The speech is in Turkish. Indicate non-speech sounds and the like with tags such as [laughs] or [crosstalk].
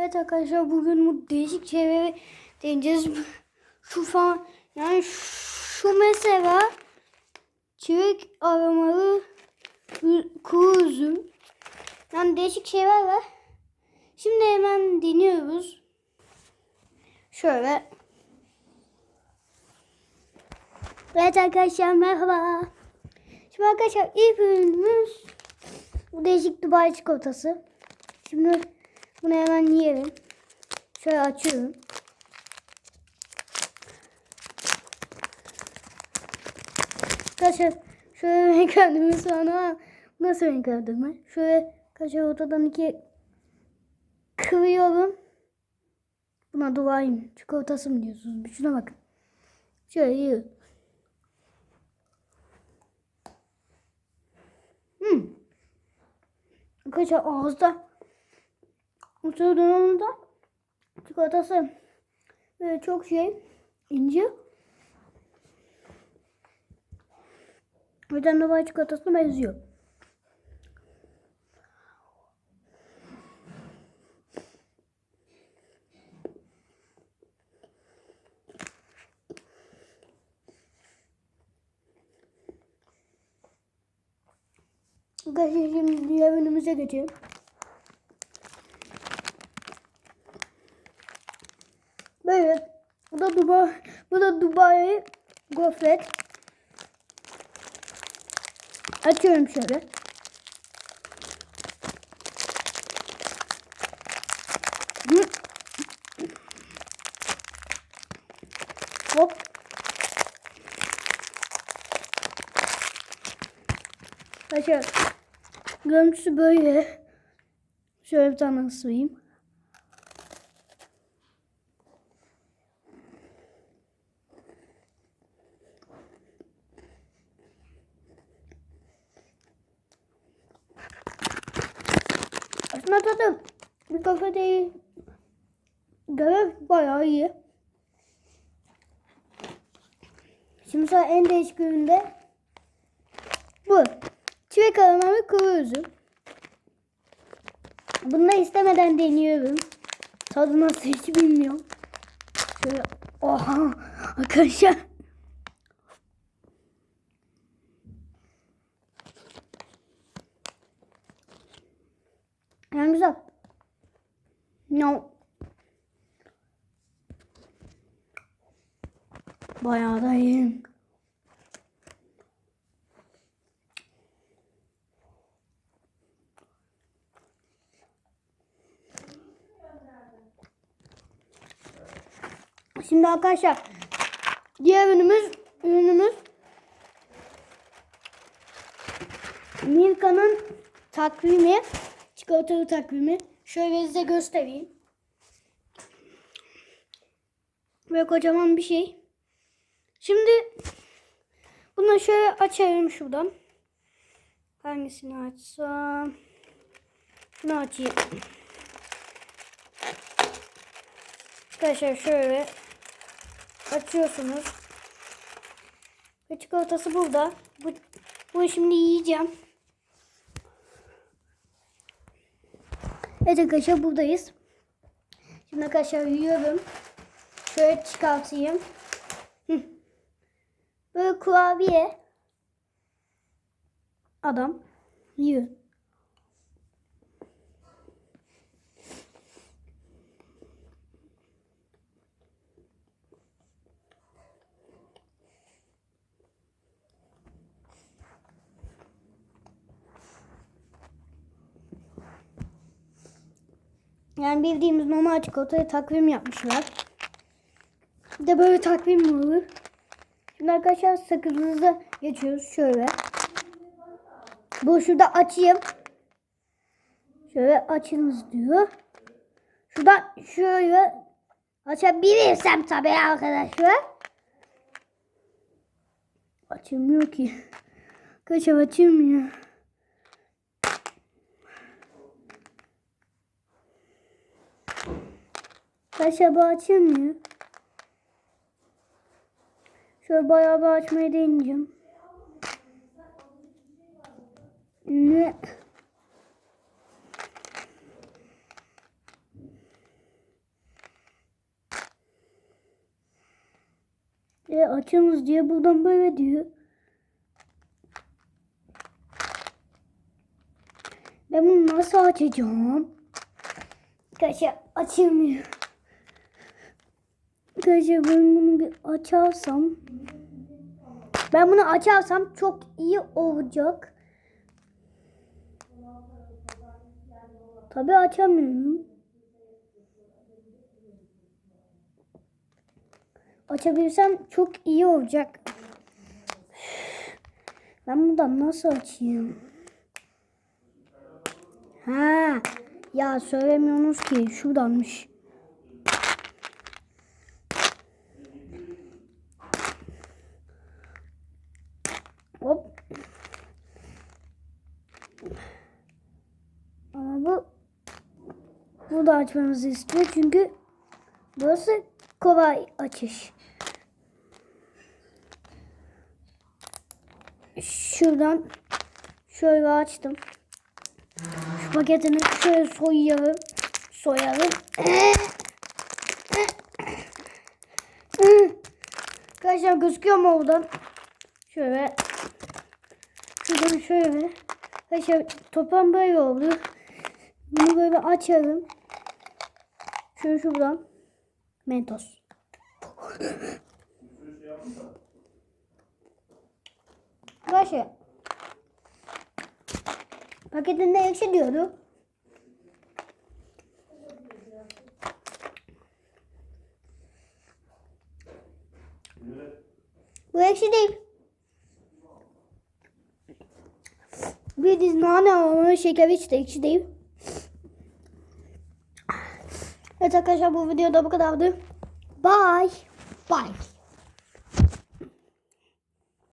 Evet arkadaşlar bugün bu değişik şeyleri deneyeceğiz. Şu falan yani şu mesela çilek aromalı kuru üzüm. Yani değişik şeyler var. Şimdi hemen deniyoruz. Şöyle. Evet arkadaşlar merhaba. Şimdi arkadaşlar ilk ürünümüz bu değişik Dubai çikolatası. Şimdi bunu hemen yiyelim. Şöyle açıyorum. Arkadaşlar şöyle renk aldığımı sonra nasıl renk aldığımı. Şöyle kaşar ortadan iki kırıyorum. Buna Dubai çikolatası mı diyorsunuz? Bir şuna bakın. Şöyle yiyorum. Hmm. Arkadaşlar ağızda oturduğunda çikolatası böyle çok şey ince. O yüzden Dubai çikolatasına benziyor. Arkadaşlar şimdi diğer ürünümüze geçelim. Böyle. Bu da Dubai, bu da Dubai gofret. Açıyorum şöyle. Hop. Arkadaşlar görüntüsü böyle. Şöyle bir tane ısırayım. Aslında tadı bir kafe değil. Göre bayağı iyi. Şimdi sonra en değişik üründe bu. Çilek aromalı kuru üzüm. Bunu da istemeden deniyorum. Tadı nasıl hiç bilmiyorum. Şöyle oha [laughs] arkadaşlar. Yani güzel. No. Bayağı da iyi. Şimdi arkadaşlar diğer ürünümüz ürünümüz Milka'nın takvimi çikolatalı takvimi. Şöyle size göstereyim. Böyle kocaman bir şey. Şimdi bunu şöyle açayım şuradan. Hangisini açsam? Şunu açayım. Arkadaşlar şöyle açıyorsunuz. Ve çikolatası burada. Bu, bunu şimdi yiyeceğim. Evet arkadaşlar buradayız. Şimdi arkadaşlar yiyorum. Şöyle çıkartayım. Böyle kurabiye. Adam yiyor. Yani bildiğimiz normal çikolataya takvim yapmışlar. Bir de böyle takvim mi olur? Şimdi arkadaşlar sakızımıza geçiyoruz şöyle. Bu şurada açayım. Şöyle açınız diyor. Şuradan şöyle açabilirsem tabii arkadaşlar. Açılmıyor ki. Arkadaşlar açılmıyor. Kaşa bu açılmıyor. Şöyle bayağı bir açmayı deneyeceğim. Ne? E açınız diye buradan böyle diyor. Ben bunu nasıl açacağım? Kaşa açılmıyor. Arkadaşlar ben bunu bir açarsam. Ben bunu açarsam çok iyi olacak. Tabii açamıyorum. Açabilirsem çok iyi olacak. Ben buradan nasıl açayım? Ha, ya söylemiyorsunuz ki şuradanmış. Hop. Ama bu bu da açmamızı istiyor çünkü burası kolay açış. Şuradan şöyle açtım. Şu paketini şöyle soyuyorum. Soyalım. Arkadaşlar gözüküyor mu oradan? Şöyle. Şuradan şöyle. Arkadaşlar toplam böyle oldu. Bunu böyle açalım. Şöyle şuradan. Mentos. Arkadaşlar. Paketinde ekşi diyordu. Bu ekşi değil. Bir diz nane ama şeker hiç de ekşi değil. Evet arkadaşlar bu videoda bu kadardı. Bye. Bye.